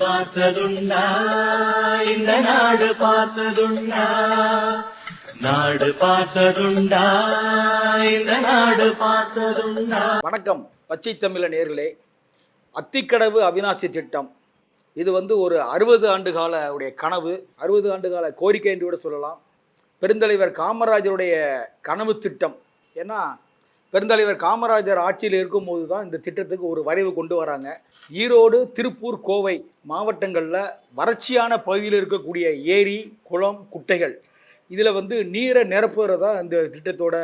பார்த்ததுண்டா இந்த நாடு பார்த்ததுண்டா நாடு பார்த்ததுண்டா இந்த நாடு பார்த்ததுண்டா. வணக்கம் பச்சை தமிழ நேர்களே. அத்திக்கடவு அவினாசி திட்டம். இது வந்து ஒரு அறுபது ஆண்டு கால உடைய கனவு. அறுபது ஆண்டு கால கோரிக்கை என்று கூட சொல்லலாம். பெருந்தலைவர் காமராஜருடைய கனவு திட்டம். ஏன்னா பெருந்தலைவர் காமராஜர் ஆட்சியில் இருக்கும்போது தான் இந்த திட்டத்துக்கு ஒரு வரைவு கொண்டு வராங்க. ஈரோடு திருப்பூர் கோவை மாவட்டங்களில் வறட்சியான பகுதியில் இருக்கக்கூடிய ஏரி குளம் குட்டைகள் இதில் வந்து நீரை நிரப்புறதா இந்த திட்டத்தோட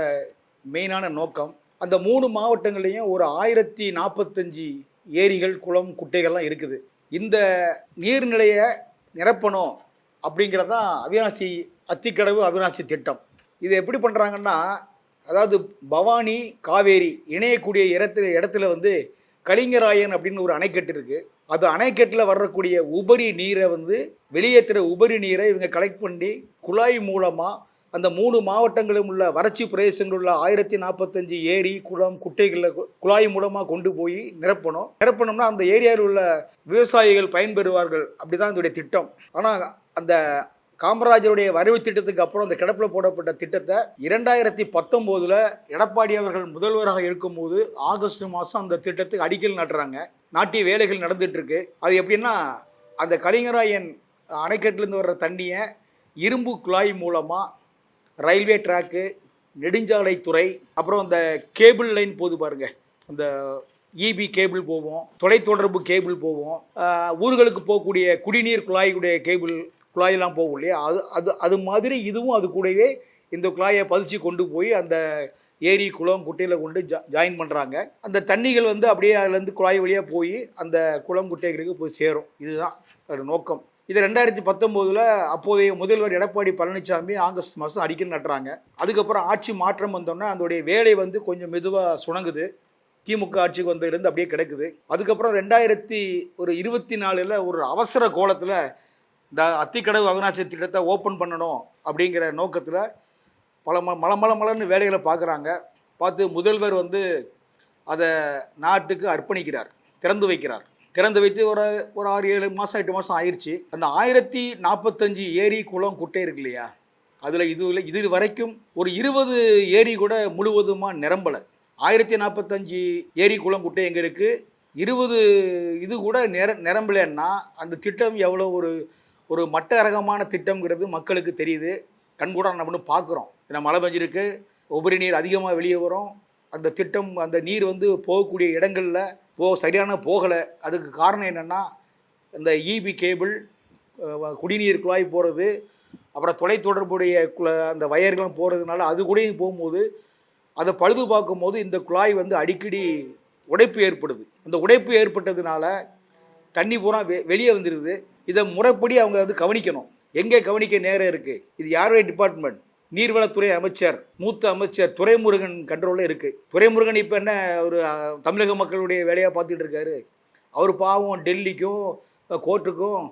மெயினான நோக்கம். அந்த மூணு மாவட்டங்கள்லேயும் ஒரு ஆயிரத்தி நாற்பத்தஞ்சு ஏரிகள் குளம் குட்டைகள்லாம் இருக்குது. இந்த நீர்நிலையை நிரப்பணும் அப்படிங்கிறது தான் அவினாசி அத்திக்கடவு அவினாசி திட்டம். இது எப்படி பண்ணுறாங்கன்னா அதாவது பவானி காவேரி இணையக்கூடிய இடத்துல இடத்துல வந்து கலிங்கராயன் அப்படின்னு ஒரு அணைக்கட்டு இருக்குது அது அணைக்கட்டில் வரக்கூடிய உபரி நீரை வந்து வெளியேற்றுற உபரி நீரை இவங்க கலெக்ட் பண்ணி குழாய் மூலமாக அந்த மூணு மாவட்டங்களும் உள்ள வறட்சி பிரதேசங்களில் உள்ள ஆயிரத்தி நாற்பத்தஞ்சு ஏரி குளம் குட்டைகளில் குழாய் மூலமாக கொண்டு போய் நிரப்பணும். நிரப்பணும்னா அந்த ஏரியாவில் உள்ள விவசாயிகள் பயன்பெறுவார்கள். அப்படிதான் இதோடைய திட்டம். ஆனால் அந்த காமராஜருடைய வரைவு திட்டத்துக்கு அப்புறம் அந்த கிடப்பில் போடப்பட்ட திட்டத்தை இரண்டாயிரத்தி பத்தொம்போதில் எடப்பாடி அவர்கள் முதல்வராக இருக்கும்போது ஆகஸ்ட் மாதம் அந்த திட்டத்துக்கு அடிக்கல் நட்டுறாங்க. நாட்டிய வேலைகள் நடந்துகிட்ருக்கு அது எப்படின்னா அந்த கலிங்கராயன் அணைக்கட்டிலேருந்து வர்ற தண்ணியை இரும்பு குழாய் மூலமாக ரயில்வே ட்ராக்கு நெடுஞ்சாலைத்துறை அப்புறம் அந்த கேபிள் லைன் போகுது பாருங்க. அந்த இபி கேபிள் போவோம் தொலைத்தொடர்பு கேபிள் போவோம். ஊர்களுக்கு போகக்கூடிய குடிநீர் குழாயுடைய கேபிள் குழாயெல்லாம் போகும் இல்லையா? அது அது அது மாதிரி இதுவும் அது கூடவே இந்த குழாயை பதிச்சு கொண்டு போய் அந்த ஏரி குளம் குட்டையில் கொண்டு ஜா ஜாயின் பண்ணுறாங்க அந்த தண்ணிகள் வந்து அப்படியே அதுலேருந்து குழாய் வழியாக போய் அந்த குளம் குட்டைகளுக்கு போய் சேரும். இதுதான் நோக்கம். இது ரெண்டாயிரத்தி பத்தொம்போதில் அப்போதைய முதல்வர் எடப்பாடி பழனிசாமி ஆகஸ்ட் மாதம் அடிக்கல் நட்டுறாங்க. அதுக்கப்புறம் ஆட்சி மாற்றம் வந்தோன்னே அதோடைய வேலை வந்து கொஞ்சம் மெதுவாக சுணங்குது. திமுக ஆட்சிக்கு வந்ததுலேருந்து அப்படியே கிடக்குது. அதுக்கப்புறம் ரெண்டாயிரத்தி ஒரு இருபத்தி நாலில் ஒரு அவசர கோலத்தில் இந்த அத்திக்கடவு அவினாசி திட்டத்தை ஓப்பன் பண்ணணும் அப்படிங்கிற நோக்கத்தில் பல ம மல மல மலர்னு வேலைகளை பார்க்குறாங்க. பார்த்து முதல்வர் வந்து அதை நாட்டுக்கு அர்ப்பணிக்கிறார் திறந்து வைக்கிறார். திறந்து வைத்து ஒரு ஒரு ஆறு ஏழு மாதம் எட்டு மாதம் ஆயிடுச்சு அந்த ஆயிரத்தி நாற்பத்தஞ்சு ஏரி குளம் குட்டை இருக்கு இல்லையா? அதில் இது இல்லை இது வரைக்கும் ஒரு இருபது ஏரி கூட முழுவதுமாக நிரம்பலை. ஆயிரத்தி நாற்பத்தஞ்சு ஏரி குளம் குட்டை எங்கே இருக்குது இருபது இது கூட நிர நிரம்பலைன்னா அந்த திட்டம் எவ்வளோ ஒரு ஒரு மட்ட ரகமான திட்டம்ங்கிறது மக்களுக்கு தெரியுது. கண்கூட நம்ம பார்க்குறோம். ஏன்னா மழை பெஞ்சிருக்கு. உபரி நீர் அதிகமாக வெளியே வரும். அந்த திட்டம் அந்த நீர் வந்து போகக்கூடிய இடங்களில் போ சரியான போகலை. அதுக்கு காரணம் என்னென்னா இந்த இபி கேபிள் குடிநீர் குழாய் போகிறது அப்புறம் தொலைத்தொடர்புடைய குல அந்த வயர்கள்லாம் போகிறதுனால அது கூடயும் போகும்போது அதை பழுது பார்க்கும்போது இந்த குழாய் வந்து அடிக்கடி உடைப்பு ஏற்படுது. அந்த உடைப்பு ஏற்பட்டதுனால தண்ணி பூரா வெ வெளியே வந்துடுது இதை முறைப்படி அவங்க வந்து கவனிக்கணும். எங்கே கவனிக்க நேரம் இருக்குது இது யாருடைய டிபார்ட்மெண்ட் நீர்வளத்துறை அமைச்சர் மூத்த அமைச்சர் துரைமுருகன் கண்ட்ரோலில் இருக்குது துரைமுருகன் இப்போ என்ன ஒரு தமிழக மக்களுடைய வேலையாக பார்த்துட்டு இருக்காரு? அவர் பாவம் டெல்லிக்கும் கோர்ட்டுக்கும்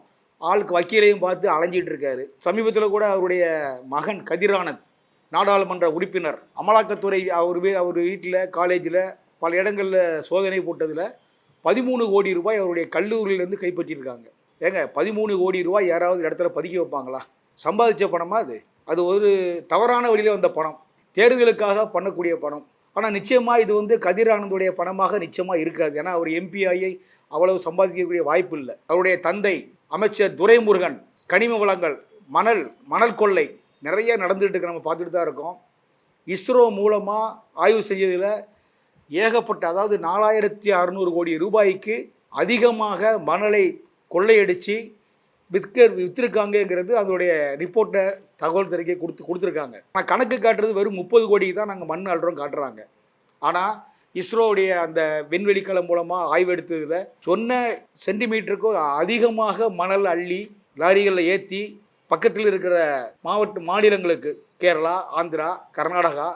ஆளுக்கு வக்கீலையும் பார்த்து அலைஞ்சிட்டு இருக்காரு. சமீபத்தில் கூட அவருடைய மகன் கதிரானந்த் நாடாளுமன்ற உறுப்பினர் அமலாக்கத்துறை அவர் அவர் வீட்டில் காலேஜில் பல இடங்களில் சோதனை போட்டதில் பதிமூணு கோடி ரூபாய் அவருடைய கல்லூரியிலேருந்து கைப்பற்றியிருக்காங்க ஏங்க பதிமூணு கோடி ரூபாய் யாராவது இடத்துல பதுக்கி வைப்பாங்களா? சம்பாதிச்ச பணமா அது? அது ஒரு தவறான வழியில் வந்த பணம். தேர்தலுக்காக பண்ணக்கூடிய பணம். ஆனால் நிச்சயமாக இது வந்து கதிர் ஆனந்துடைய பணமாக நிச்சயமாக இருக்காது. ஏன்னா அவர் எம்பிஐயை அவ்வளவு சம்பாதிக்கக்கூடிய வாய்ப்பு இல்லை. அவருடைய தந்தை அமைச்சர் துரைமுருகன் கனிம வளங்கள் மணல் மணல் கொள்ளை நிறைய நடந்துகிட்டு இருக்கு. நம்ம பார்த்துட்டு தான் இருக்கோம். இஸ்ரோ மூலமாக ஆய்வு செஞ்சதில் ஏகப்பட்ட அதாவது நாலாயிரத்தி அறநூறு கோடி ரூபாய்க்கு அதிகமாக மணலை கொள்ளையடித்து விற்க விற்றுருக்காங்கங்கிறது அதோடைய ரிப்போர்ட்டை தகவல் தெரிவிக்க கொடுத்து கொடுத்துருக்காங்க. ஆனால் கணக்கு காட்டுறது வெறும் முப்பது கோடிக்கு தான் நாங்கள் மண் அள்ளுறோம் காட்டுறாங்க. ஆனால் இஸ்ரோவுடைய அந்த விண்வெளிக்கலம் மூலமாக ஆய்வெடுத்ததில் சொன்ன சென்டிமீட்டருக்கும் அதிகமாக மணல் அள்ளி லாரிகளில் ஏற்றி பக்கத்தில் இருக்கிற மாவட்ட மாநிலங்களுக்கு கேரளா ஆந்திரா கர்நாடகா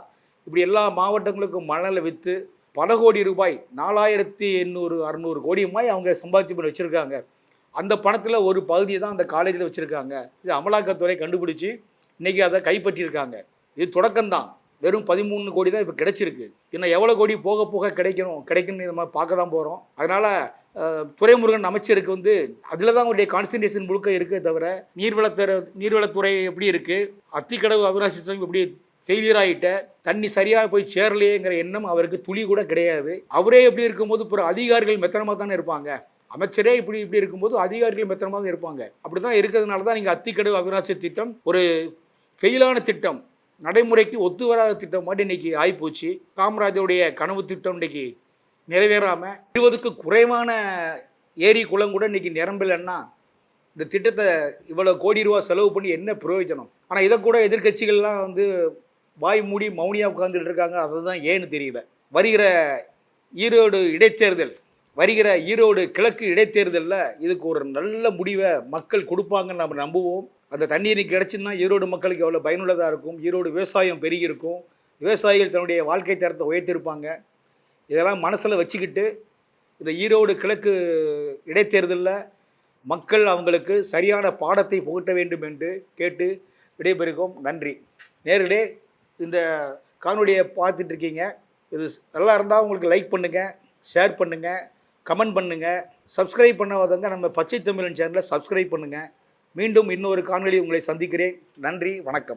இப்படி எல்லா மாவட்டங்களுக்கும் மணலை விற்று பல கோடி ரூபாய் நாலாயிரத்தி எண்ணூறு அறநூறு கோடியுமாய் அவங்க சம்பாதிச்சு பண்ணி வச்சுருக்காங்க. அந்த பணத்தில் ஒரு பகுதியை தான் அந்த காலேஜில் வச்சுருக்காங்க. இது அமலாக்கத்துறை கண்டுபிடிச்சி இன்றைக்கி அதை கைப்பற்றியிருக்காங்க. இது தொடக்கம்தான். வெறும் பதிமூணு கோடி தான் இப்போ கிடைச்சிருக்கு. இன்னும் எவ்வளோ கோடி போக போக கிடைக்கணும் கிடைக்கணும் நம்ம பார்க்க தான் போகிறோம் அதனால் துறைமுருகன் அமைச்சருக்கு வந்து அதில் தான் அவருடைய கான்சன்ட்ரேஷன் முழுக்க இருக்கே தவிர நீர்வளத்துறை நீர்வளத்துறை எப்படி இருக்குது அத்திக்கடவு அவிநாசி எப்படி ஃபெயிலியர் ஆகிட்ட தண்ணி சரியாக போய் சேரலையேங்கிற எண்ணம் அவருக்கு துளி கூட கிடையாது. அவரே எப்படி இருக்கும்போது பிற அதிகாரிகள் மெத்தனமாக தானே இருப்பாங்க. அமைச்சரே இப்படி இப்படி இருக்கும்போது அதிகாரிகள் மெத்தனமாக தான் இருப்பாங்க. அப்படி தான் இருக்கிறதுனால தான் நீங்கள் அத்திக்கடவு அவிநாசி திட்டம் ஒரு ஃபெயிலான திட்டம் நடைமுறைக்கு ஒத்து வராத திட்டம் மாதிரி இன்றைக்கி ஆகிப்போச்சு காமராஜருடைய கனவு திட்டம் இன்றைக்கி நிறைவேறாமல் இருபதுக்கு குறைவான ஏரி குளம் கூட இன்றைக்கி நிரம்பலைன்னா இந்த திட்டத்தை இவ்வளோ கோடி ரூபா செலவு பண்ணி என்ன பிரயோஜனம்? ஆனால் இதை கூட எதிர்க்கட்சிகள்லாம் வந்து வாய் மூடி மௌனியாக உட்காந்துட்டு இருக்காங்க. அதுதான் ஏன்னு தெரியல. வருகிற ஈரோடு இடைத்தேர்தல் வருகிற ஈரோடு கிழக்கு இடைத்தேர்தலில் இதுக்கு ஒரு நல்ல முடிவை மக்கள் கொடுப்பாங்கன்னு நம்ம நம்புவோம். அந்த தண்ணீர் கிடச்சுன்னா ஈரோடு மக்களுக்கு எவ்வளோ பயனுள்ளதாக இருக்கும்? ஈரோடு விவசாயம் பெருகி இருக்கும் விவசாயிகள் தன்னுடைய வாழ்க்கை தரத்தை உயர்த்திருப்பாங்க இதெல்லாம் மனசில் வச்சுக்கிட்டு இந்த ஈரோடு கிழக்கு இடைத்தேர்தலில் மக்கள் அவங்களுக்கு சரியான பாடத்தை புகட்ட வேண்டும் என்று கேட்டு விடைபெறுகிறோம். நன்றி. நேர்களே இந்த காணொலியை பார்த்துட்ருக்கீங்க இது நல்லா இருந்தால் உங்களுக்கு லைக் பண்ணுங்கள் ஷேர் பண்ணுங்கள் கமெண்ட் பண்ணுங்கள் சப்ஸ்கிரைப் பண்ணாதவங்க நம்ம பச்சை தமிழன் சேனலை சப்ஸ்கிரைப் பண்ணுங்கள் மீண்டும் இன்னொரு காணொலி உங்களை சந்திக்கிறேன். நன்றி வணக்கம்.